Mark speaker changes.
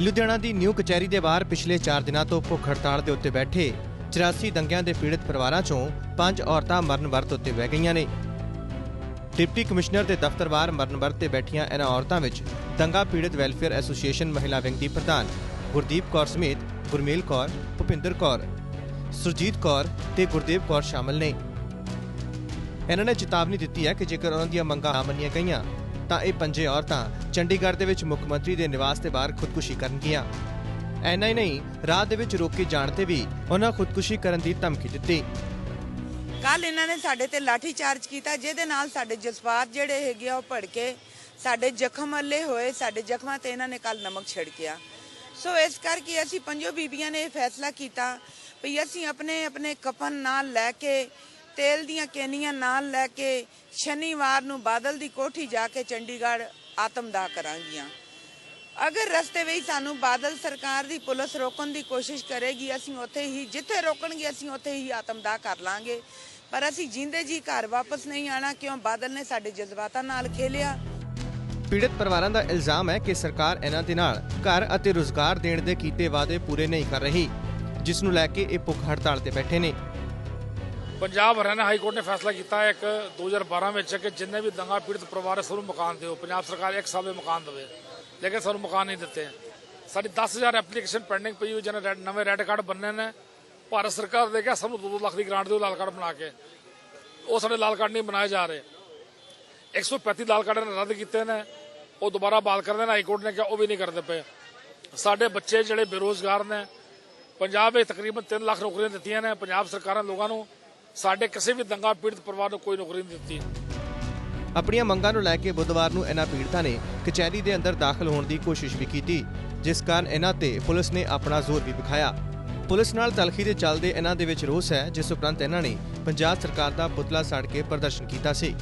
Speaker 1: ਲੁਧਿਆਣਾ ਦੀ new ਕਚਹਿਰੀ ਦੇ ਬਾਹਰ ਪਿਛਲੇ 4 ਦਿਨਾਂ ਤੋਂ ਭੁੱਖ ਹੜਤਾਲ ਦੇ ਉੱਤੇ ਬੈਠੇ 84 ਦੰਗਿਆਂ ਦੇ ਪੀੜਤ ਪਰਿਵਾਰਾਂ ਚੋਂ 5 ਔਰਤਾਂ ਮਰਨ ਵਰਤ ਉੱਤੇ ਬਹਿ ਗਈਆਂ ਨੇ। ਡਿਪਟੀ ਕਮਿਸ਼ਨਰ ਦੇ ਦਫ਼ਤਰਵਾਰ ਮਰਨ ਵਰਤ ਤੇ ਬੈਠੀਆਂ ਇਹਨਾਂ ਔਰਤਾਂ ਵਿੱਚ ਦੰਗਾ ਪੀੜਤ ਵੈਲਫੇਅਰ ਐਸੋਸੀਏਸ਼ਨ ਮਹਿਲਾ ਵਿੰਗ ਦੀ ਪ੍ਰਧਾਨ ਗੁਰਦੀਪ ਕੌਰ ਸਮੇਤ ਗੁਰਮੇਲ ਕੌਰ, ਭੁਪਿੰਦਰ ਕੌਰ, ਸੁਰਜੀਤ ਕੌਰ ਤੇ ਗੁਰਦੇਵ ਕੌਰ ਸ਼ਾਮਲ ਨੇ। ਇਹਨਾਂ ਨੇ ਚੇਤਾਵਨੀ ਦਿੱਤੀ ਹੈ ਕਿ ਜੇਕਰ ਉਹਨਾਂ ਦੀਆਂ ਮੰਗਾਂ ਨਾ ਮੰਨੀਆਂ ਗਈਆਂ ਤਾਂ ਇਹ ਪੰਜੇ ਔਰਤਾਂ ਚੰਡੀਗੜ੍ਹ ਦੇ ਵਿੱਚ ਮੁੱਖ ਮੰਤਰੀ ਦੇ ਨਿਵਾਸ ਦੇ ਬਾਹਰ ਖੁਦਕੁਸ਼ੀ ਕਰਨਗੀਆਂ ਐਨਾ ਹੀ ਨਹੀਂ ਰਾਹ ਦੇ ਵਿੱਚ ਰੋਕੇ ਜਾਣ ਤੇ ਵੀ ਉਹਨਾਂ ਖੁਦਕੁਸ਼ੀ ਕਰਨ ਦੀ ਧਮਕੀ ਦਿੱਤੀ।
Speaker 2: ਕੱਲ ਇਹਨਾਂ ਨੇ ਸਾਡੇ ਤੇ ਲਾਠੀ ਚਾਰਜ ਕੀਤਾ, ਜਿਹਦੇ ਨਾਲ ਸਾਡੇ ਜਜ਼ਬਾਤ ਜਿਹੜੇ ਹੈਗੇ ਆ ਉਹ ਭੜਕੇ, ਸਾਡੇ ਜ਼ਖਮ ਅੱਲੇ ਹੋਏ, ਸਾਡੇ ਜ਼ਖਮਾਂ ਤੇ ਇਹਨਾਂ ਨੇ ਕੱਲ ਨਮਕ ਛਿੜਕਿਆ। ਸੋ ਇਸ ਕਰਕੇ ਅਸੀਂ ਪੰਜੋ ਬੀਬੀਆਂ ਨੇ ਇਹ ਫੈਸਲਾ ਕੀਤਾ ਵੀ ਅਸੀਂ ਆਪਣੇ ਆਪਣੇ ਕਫਨ ਨਾਲ ਲੈ ਕੇ ਤੇਲ ਦੀਆਂ ਕੇਨੀਆਂ ਨਾਲ ਲੈ ਕੇ ਸ਼ਨੀਵਾਰ ਨੂੰ ਬਾਦਲ ਦੀ ਕੋਠੀ ਜਾ ਕੇ ਚੰਡੀਗੜ੍ਹ ਆਤਮਦਾਹ ਕਰਾਂਗੀਆਂ। ਅਗਰ ਰਸਤੇ ਵਿੱਚ ਸਾਨੂੰ ਬਾਦਲ ਸਰਕਾਰ ਦੀ ਪੁਲਿਸ ਰੋਕਣ ਦੀ ਕੋਸ਼ਿਸ਼ ਕਰੇਗੀ, ਅਸੀਂ ਉੱਥੇ ਹੀ ਜਿੱਥੇ ਰੋਕਣਗੇ, ਅਸੀਂ ਉੱਥੇ ਹੀ ਆਤਮਦਾਹ ਕਰ ਲਾਂਗੇ। ਪਰ ਅਸੀਂ ਜਿੰਦੇ ਜੀ ਘਰ ਵਾਪਸ ਨਹੀਂ ਆਣਾ, ਕਿਉਂ? ਬਾਦਲ ਨੇ ਸਾਡੇ ਜਜ਼ਬਾਤਾਂ ਨਾਲ ਖੇਲਿਆ।
Speaker 1: ਪੀੜਤ ਪਰਿਵਾਰਾਂ ਦਾ ਇਲਜ਼ਾਮ ਹੈ ਕਿ ਸਰਕਾਰ ਇਹਨਾਂ ਦੇ ਨਾਲ ਘਰ ਅਤੇ ਰੋਜ਼ਗਾਰ ਦੇਣ ਦੇ ਕੀਤੇ ਵਾਅਦੇ ਪੂਰੇ ਨਹੀਂ ਕਰ ਰਹੀ, ਜਿਸ ਨੂੰ ਲੈ ਕੇ ਇਹ ਭੁੱਖ ਹੜਤਾਲ ਤੇ ਬੈਠੇ ਨੇ।
Speaker 3: ਪੰਜਾਬ ਹਰਿਆਣਾ ਹਾਈ ਕੋਰਟ ਨੇ ਫੈਸਲਾ ਕੀਤਾ ਹੈ ਇੱਕ 2012 ਵਿੱਚ ਕਿ ਜਿੰਨੇ ਵੀ ਦੰਗਾ ਪੀੜਤ ਪਰਿਵਾਰ ਹੈ ਸਭ ਨੂੰ ਮਕਾਨ ਦਿਓ। ਪੰਜਾਬ ਸਰਕਾਰ ਇੱਕ ਸਾਲ ਦੇ ਮਕਾਨ ਦੇਵੇ, ਲੇਕਿਨ ਸਾਨੂੰ ਮਕਾਨ ਨਹੀਂ ਦਿੱਤੇ। ਸਾਡੀ 10000 ਐਪਲੀਕੇਸ਼ਨ ਪੈਂਡਿੰਗ ਪਈ ਹੋਈ, ਜਿਹਨਾਂ ਰੈਡ ਨਵੇਂ ਰੈੱਡ ਕਾਰਡ ਬੰਨੇ ਨੇ। ਭਾਰਤ ਸਰਕਾਰ ਦੇ ਕਿਹਾ, ਸਾਨੂੰ 2 ਲੱਖ ਦੀ ਗ੍ਰਾਂਟ ਦਿਓ ਲਾਲ ਕਾਰਡ ਬਣਾ ਕੇ। ਉਹ ਸਾਡੇ ਲਾਲ ਕਾਰਡ ਨਹੀਂ ਬਣਾਏ ਜਾ ਰਹੇ। 135 ਲਾਲ ਕਾਰਡ ਨੇ ਰੱਦ ਕੀਤੇ ਨੇ। ਉਹ ਦੁਬਾਰਾ ਬਾਲ ਕਰਦੇ ਨੇ, ਹਾਈ ਕੋਰਟ ਨੇ ਕਿਹਾ, ਉਹ ਵੀ ਨਹੀਂ ਕਰਦੇ ਪਏ। ਸਾਡੇ ਬੱਚੇ ਜਿਹੜੇ ਬੇਰੋਜ਼ਗਾਰ ਨੇ, ਪੰਜਾਬ ਵਿੱਚ ਤਕਰੀਬਨ 3 ਲੱਖ ਨੌਕਰੀਆਂ ਦਿੱਤੀਆਂ ਨੇ, ਪੰਜਾਬ ਸਰਕਾਰਾਂ ਲੋਕਾਂ ਨੂੰ ਸਾਡੇ ਕਿਸੇ ਵੀ ਦੰਗਾ ਪੀੜਤ ਪਰਿਵਾਰ ਨੂੰ ਕੋਈ ਨੌਕਰੀ ਨਹੀਂ ਦਿੱਤੀ।
Speaker 1: ਆਪਣੀਆਂ ਮੰਗਾਂ ਨੂੰ ਲੈ ਕੇ ਬੁੱਧਵਾਰ ਨੂੰ ਇਹਨਾਂ ਪੀੜਤਾਂ ਨੇ ਕਚਹਿਰੀ ਦੇ ਅੰਦਰ ਦਾਖਲ ਹੋਣ ਦੀ ਕੋਸ਼ਿਸ਼ ਵੀ ਕੀਤੀ, ਜਿਸ ਕਾਰਨ ਇਹਨਾਂ ਤੇ ਪੁਲਿਸ ਨੇ ਆਪਣਾ ਜ਼ੋਰ ਵੀ ਵਿਖਾਇਆ। ਪੁਲਿਸ ਨਾਲ ਤਲਖੀ ਦੇ ਚੱਲਦੇ ਇਹਨਾਂ ਦੇ ਵਿੱਚ ਰੋਸ ਹੈ, ਜਿਸ ਉਪਰੰਤ ਇਹਨਾਂ ਨੇ ਪੰਜਾਬ ਸਰਕਾਰ ਦਾ ਪੁਤਲਾ ਸਾੜ ਕੇ ਪ੍ਰਦਰਸ਼ਨ ਕੀਤਾ ਸੀ।